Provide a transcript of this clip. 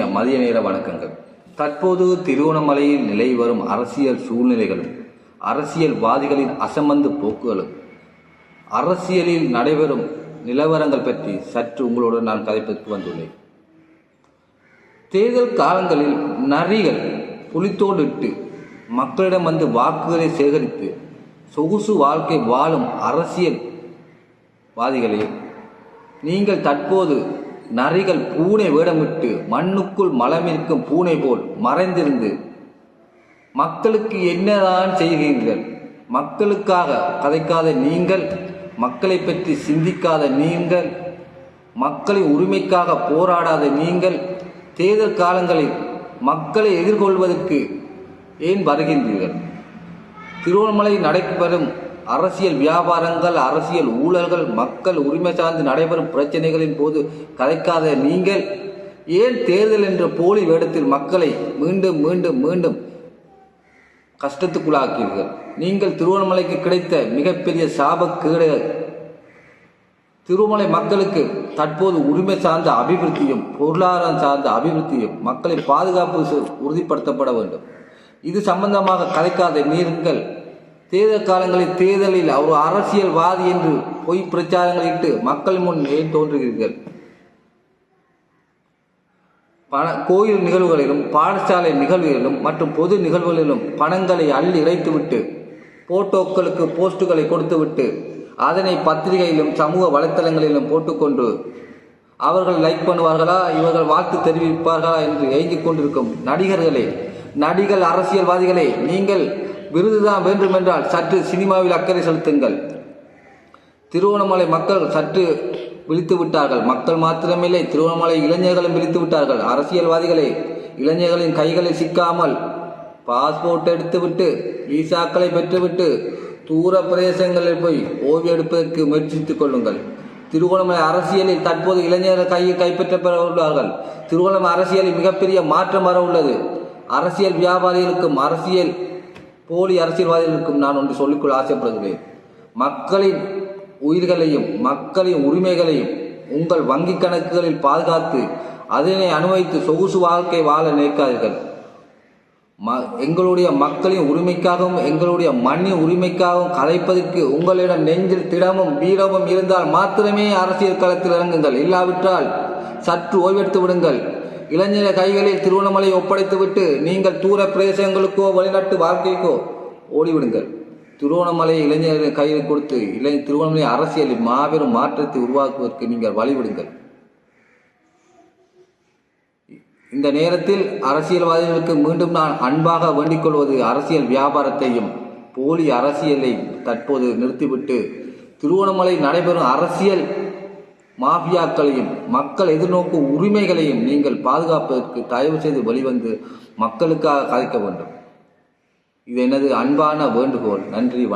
இனிய மதிய நேர வணக்கங்கள். தற்போது திருவண்ணாமலையில் நிலை வரும் அரசியல் சூழ்நிலைகளும் அரசியல்வாதிகளின் அசம்பந்து போக்குகளும் அரசியலில் நடைபெறும் நிலவரங்கள் பற்றி சற்று உங்களுடன் நான் கதைப்பதற்கு வந்துள்ளேன். தேர்தல் காலங்களில் நரிகள் புலித்தோடு இட்டு மக்களிடம் வந்து வாக்குகளை சேகரித்து சொகுசு வாழ்க்கை வாழும் அரசியல்வாதிகளே நீங்கள் தற்போது நரிகள் பூனை வேடமிட்டு மண்ணுக்குள் மலமிருக்கும் பூனை போல் மறைந்திருந்து மக்களுக்கு என்னதான் செய்கிறீர்கள்? மக்களுக்காக கதைக்காத நீங்கள் மக்களை பற்றி சிந்திக்காத நீங்கள் மக்களின் உரிமைக்காக போராடாத நீங்கள் தேர்தல் காலங்களில் மக்களை எதிர்கொள்வதற்கு ஏன் வருகின்றீர்கள்? திருவண்ணாமலை நடைபெறும் அரசியல் வியாபாரங்கள் அரசியல் ஊழல்கள் மக்கள் உரிமை சார்ந்து நடைபெறும் பிரச்சனைகளின் போது கதைக்காத நீங்கள் ஏன் தேர்தல் என்ற போலி வேடத்தில் மக்களை மீண்டும் மீண்டும் மீண்டும் கஷ்டத்துக்குள்ளாக்கீர்கள்? நீங்கள் திருவண்ணாமலைக்கு கிடைத்த மிகப்பெரிய சாபக்கேடு திருமலை மக்களுக்கு தற்போது உரிமை சார்ந்த அபிவிருத்தியும் பொருளாதாரம் சார்ந்த அபிவிருத்தியும் மக்களை பாதுகாப்பு சு- உறுதிப்படுத்தப்பட வேண்டும். இது சம்பந்தமாக கலைக்காத நீங்கள் தேர்தல் காலங்களில் தேர்தலில் அவர் அரசியல்வாதி என்று பொய் பிரச்சாரங்களிட்டு மக்கள் முன் ஏன் தோன்றுகிறீர்கள்? பண கோயில் நிகழ்வுகளிலும் பாடசாலை நிகழ்வுகளிலும் மற்றும் பொது நிகழ்வுகளிலும் பணங்களை அள்ளி இறைத்துவிட்டு போட்டோக்களுக்கு போஸ்டுகளை கொடுத்துவிட்டு அதனை பத்திரிகையிலும் சமூக வலைத்தளங்களிலும் போட்டுக்கொண்டு அவர்கள் லைக் பண்ணுவார்களா? இவர்கள் வாழ்த்து தெரிவிப்பார்களா? என்று ஏங்கிக் கொண்டிருக்கும் நடிகர்களே நடிகள் அரசியல்வாதிகளே நீங்கள் விருதுதான் வேண்டுமென்றால் சற்று சினிமாவில் அக்கறை செலுத்துங்கள். திருவண்ணாமலை மக்கள் சற்று விழித்து விட்டார்கள். மக்கள் மாத்திரமில்லை திருவண்ணாமலை இளைஞர்களும் விழித்து விட்டார்கள். அரசியல்வாதிகளை இளைஞர்களின் கைகளில் சிக்காமல் பாஸ்போர்ட் எடுத்துவிட்டு விசாக்களை பெற்றுவிட்டு தூர பிரதேசங்களில் போய் ஓவியம் எடுப்பதற்கு முயற்சித்துக் கொள்ளுங்கள். திருகோணமலை அரசியலில் தற்போது இளைஞர்கள் கையை கைப்பற்ற உள்ளார்கள் திருவண்ணாமலை அரசியலில் மிகப்பெரிய மாற்றம் வர உள்ளது அரசியல் வியாபாரிகளுக்கும் அரசியல் போலி அரசியல்வாதிகளுக்கும் நான் ஒன்று சொல்லிக்கொள்ள ஆசைப்படுகிறேன். மக்களின் உயிர்களையும் மக்களின் உரிமைகளையும் உங்கள் வங்கி கணக்குகளில் பாதுகாத்து அதனை அனுபவித்து சொகுசு வாழ்க்கை வாழ நினைக்காதீர்கள். ம எங்களுடைய மக்களின் உரிமைக்காகவும் எங்களுடைய மண்ணின் உரிமைக்காகவும் கலைப்பதற்கு உங்களிடம் நெஞ்சில் திடமும் வீரமும் இருந்தால் மாத்திரமே அரசியல் களத்தில் இறங்குங்கள். இல்லாவிட்டால் சற்று ஓய்வெடுத்து விடுங்கள். இளைஞர் கைகளில் திருவண்ணாமலை ஒப்படைத்துவிட்டு நீங்கள் தூர பிரதேசங்களுக்கோ வெளிநாட்டு வாழ்க்கைக்கோ ஓடிவிடுங்கள். திருவண்ணாமலை இளைஞர்களின் கையில் கொடுத்து இளை திருவண்ணாமலை அரசியலில் மாபெரும் மாற்றத்தை உருவாக்குவதற்கு நீங்கள் வழிவிடுங்கள். இந்த நேரத்தில் அரசியல்வாதிகளுக்கு மீண்டும் நான் அன்பாக வேண்டிக் கொள்வது அரசியல் வியாபாரத்தையும் போலி அரசியலை தற்போது நிறுத்திவிட்டு திருவண்ணாமலை நடைபெறும் அரசியல் மாஃபியாக்களையும் மக்கள் எதிர்நோக்கும் உரிமைகளையும் நீங்கள் பாதுகாப்பதற்கு தயவு செய்து வெளிவந்து மக்களுக்காக கதைக்க வேண்டும். இது எனது அன்பான வேண்டுகோள். நன்றி வணக்கம்.